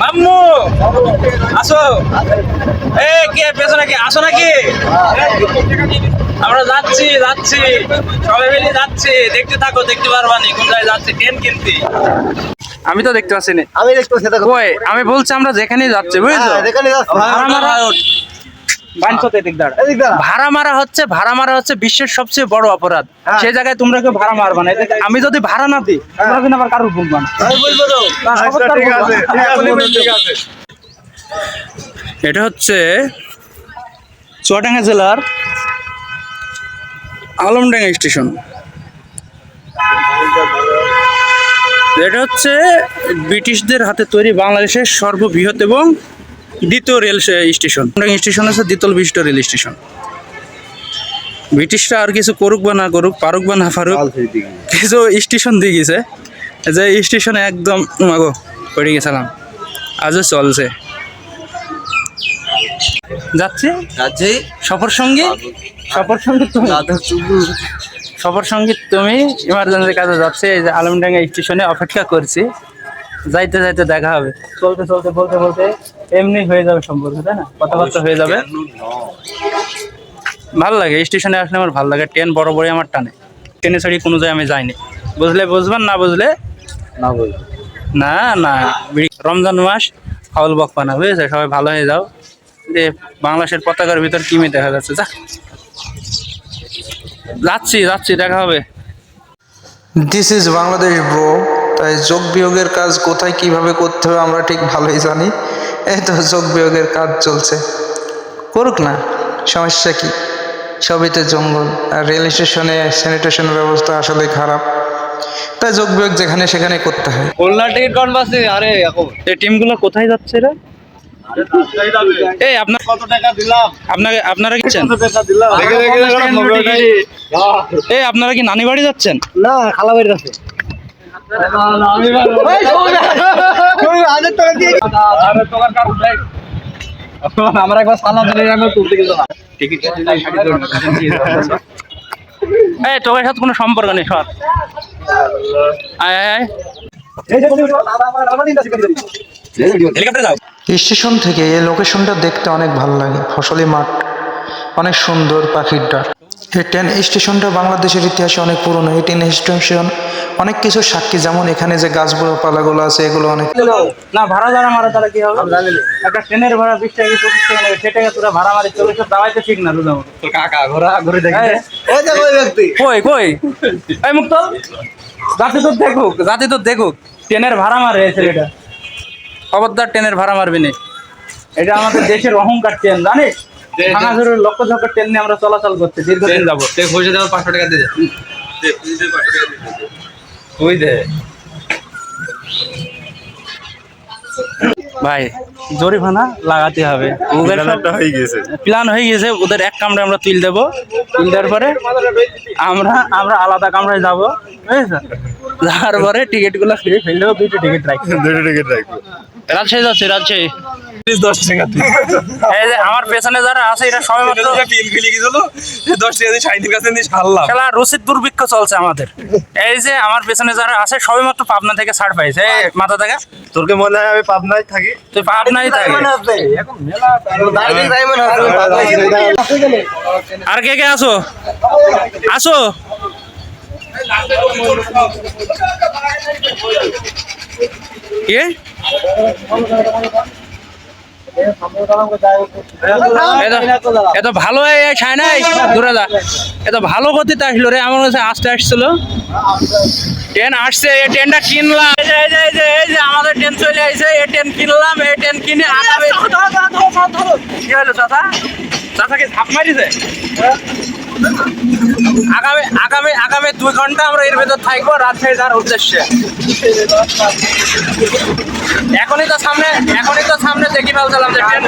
মাম্মু আসো। এ কে পেছো নাকি? আসো নাকি? আমরা যাচ্ছি যাচ্ছি। সবাই মিলে যাচ্ছি। দেখতে থাকো দেখতে পারবা নি কোন জায়গায় যাচ্ছি ট্রেন কিনতে। আমি তো দেখতে পাচ্ছি না। আমি দেখতে পাচ্ছি আমি বলছি আমরা যেখানে যাচ্ছি বুঝছ? হ্যাঁ, যেখানে যাচ্ছি। ভাড়া মারা হচ্ছে ভাড়া মারা হচ্ছে বিশ্বের সবচেয়ে বড় অপরাধ। হ্যাঁ। সেই জায়গায় তোমরা কেউ ভাড়া মারবা না। আমি যদি ভাড়া না দিই তোমরা কিন্তু আবার কারোর বলবা না আচ্ছা, ঠিক আছে, ঠিক আছে, ঠিক আছে। এটা হচ্ছে চুয়াডাঙ্গা জেলার আলমডাঙ্গা স্টেশন। এটা হচ্ছে ব্রিটিশদের হাতে তৈরি বাংলাদেশের সর্ববৃহৎ এবং দ্বিতীয় রেল স্টেশন। স্টেশন হচ্ছে দ্বিতল বিশিষ্ট রেল স্টেশন। ব্রিটিশরা আর কিছু করুক বা না করুক পারুক বা না পারুক কিছু স্টেশন দিয়ে গেছে যে স্টেশনে একদম মাগো পড়ে গেছিলাম আজও চলছে। যাচ্ছে? যাচ্ছি। সফর সঙ্গী? সফর সঙ্গী তুমি? সফর সঙ্গী তুমি? ইমার্জেন্সি কাজে যাচ্ছে এই যে আলমডাঙ্গা স্টেশনে অপেক্ষা করছি। যাইতে যাইতে দেখা হবে। চলতে চলতে বলতে বলতে। এমনি হয়ে যাবে সম্পর্ক তাই না? কথাবার্তা হয়ে যাবে। ভালো লাগে স্টেশনে আসলে আমার ভালো লাগে। ট্রেন বড় বড় আমার টানে। ট্রেনে ছাড়ি কোনো জায়গায় আমি যাইনি। বুঝলে বুঝবেন না বুঝলে? না বলব না না। রমজান মাস হাউল বকবা না বুঝেছে? সবাই ভালো হয়ে যাও। যে বাংলাদেশের পতাকার ভিতর কিমি দেখা যাচ্ছে যা। যাচ্ছি যাচ্ছি দেখা হবে। দিস ইজ বাংলাদেশ ব্রো তাই যোগ বিয়োগের কাজ কোথায় কীভাবে করতে হবে আমরা ঠিক ভালোই জানি। এই তো যোগ বিয়োগের কাজ চলছে। করুক না সমস্যা কি? সবই তো জঙ্গল আর রেল স্টেশনে স্যানিটেশন ব্যবস্থা আসলে খারাপ। তাই যোগ বিয়োগ যেখানে সেখানে করতে হয়। খুলনা টিকিট কোন বাসে আরে এখন এই টিমগুলো কোথায় যাচ্ছে রে? এই আপনার কত টাকা দিলাম? আপনাকে আপনারা মোবাইলটাই এই আপনারা কি নানি বাড়ি যাচ্ছেন? না খালা বাড়ির আছে আমরা একবার তুলতে টিকিট এই তোর সাথে কোনো সম্পর্ক নেই সর। আয় আয় আয়। এই যে দাদা আমার আমার দিন আছে হেলিকপ্টারে যাও। স্টেশন থেকে এই লোকেশনটা দেখতে অনেক ভালো লাগে। ফসলি মাঠ অনেক সুন্দর পাখির ডাক। এই ট্রেন স্টেশনটা বাংলাদেশের ইতিহাসে অনেক পুরনো এই ট্রেন স্টেশন অনেক কিছু সাক্ষী যেমন এখানে যে গাছগুলো পালাগুলো আছে এগুলো অনেক না ভাড়া যারা মারা তারা কি হবে? একটা ট্রেনের ভাড়া বিশ টাকা পঁচিশ টাকা নেবে সেটাকে তোরা ভাড়া মারি চল্লিশ দাওয়াইতে ঠিক না কাকা ঘোরা ঘুরে দেখি। ওই যে ওই ব্যক্তি? কই কই? এই মুক্ত জাতি তো দেখুক জাতি তো দেখুক। ট্রেনের ভাড়া মারে ছেলেটা। খবরদার ট্রেনের ভাড়া মারবি না। এটা আমাদের দেশের অহংকার ট্রেন জানিস? ভাঙাচুরের লক্ষ লক্ষ ট্রেন নিয়ে আমরা চলাচল করছি দীর্ঘদিন যাব। পয়সা দেওয়ার পাঁচশো টাকা দিয়ে ওই দে। ভাই জরিমানা লাগাতে হবে। ওদের হয়ে গেছে প্ল্যান হয়ে গেছে ওদের এক কামড়ে আমরা তুল দেবো। তুল দেওয়ার পরে আমরা আমরা আলাদা কামরায় যাব। বুঝেছ? যাওয়ার পরে টিকিটগুলো ফিরে ফেললেও দুটো টিকিট রাখি দুটো টিকিট রাখব। রাজশাহী যাচ্ছে রাজশাহী। দশ টাকা এই যে আমার পেছনে যারা আছে এটা সবাই মাত্র গেছিল দশ টাকা দিয়ে কাছে নিয়ে সারলাম খেলা রসিদ দুর্ভিক্ষ চলছে আমাদের। এই যে আমার পেছনে যারা আছে সবাই মাত্র পাবনা থেকে ছাড় পাইছে। এই মাথা থেকে তোরকে মনে হয় আমি পাবনায় থাকি। তুই পাবনাই থাকে। আর কে কে আসো আসো। কে? এত- ভালো ছায় নাই? দূরে যা। এত ভালো গতিতে আসলো রে, আমার কাছে আসতে আসছিল। ট্রেন আসছে এই ট্রেনটা কিনলাম। এই যে এই যে এই যে আমাদের ট্রেন চলে আসছে এই ট্রেন কিনলাম এই ট্রেন কিনে আগামী কি হলো চাচা? চাচাকে ঝাপ মারিছে? আগামী আগামী আগামী দুই ঘণ্টা আমরা এর ভেতর থাকব রাজশাহী যাওয়ার উদ্দেশ্যে। এখনই তো সামনে এখনই তো সামনে দেখি ফেলছিলাম যে ট্রেন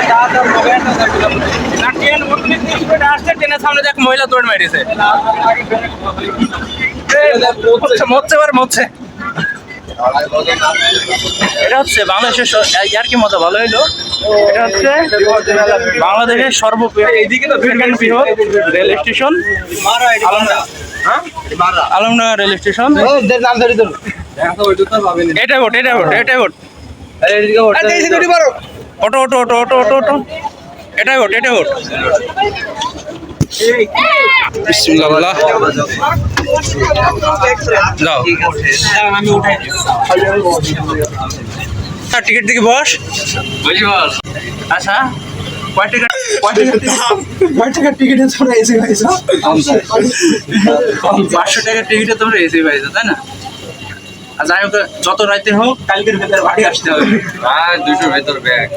না ট্রেন উঠনিত আসছে ট্রেনের সামনে দেখ মহিলা দৌড় মেরেছে। মরছে মরছে এবার মরছে। এটা হচ্ছে বাংলাদেশের ইয়ার কি মজা ভালো হইল? এটা হচ্ছে বাংলাদেশের সর্ববৃহৎ রেল স্টেশন। হ্যাঁ? Rail station. ধরো এটা ভোট এটা ভোট এটা ভোট। ওটো ওটো ওটো ওটো ওটো ওটো। এটাই ওট এটাই ওট বিসমিল্লাহ। যাও টিকিট দিকে বস। বুঝি বল আচ্ছা কয় টিকিট কয় পাইছো? পাঁচশো টাকার টিকিটে তোমরা এসে পাইছো তাই না? আর যাই হোক যত রাইতে হোক কালকের ভেতরে বাড়ি আসতে হবে। আর দুশোর ভেতর ব্যাগ।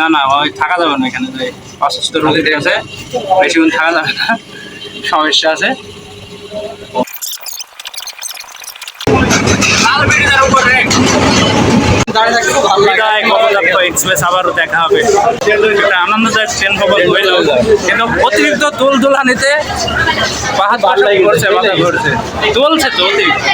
না না ওই থাকা যাবে না এখানে যে অসুস্থ রোগী আছে বেশিক্ষণ থাকা যাবে না সমস্যা আছে। এক্সপ্রেস আবারও দেখা হবে। একটা আনন্দদায়ক ট্রেন খবর হয়ে যাবে। কিন্তু অতিরিক্ত দোল দোলানিতে পাহাড় পাহাড় করছে চলছে তো অতিরিক্ত।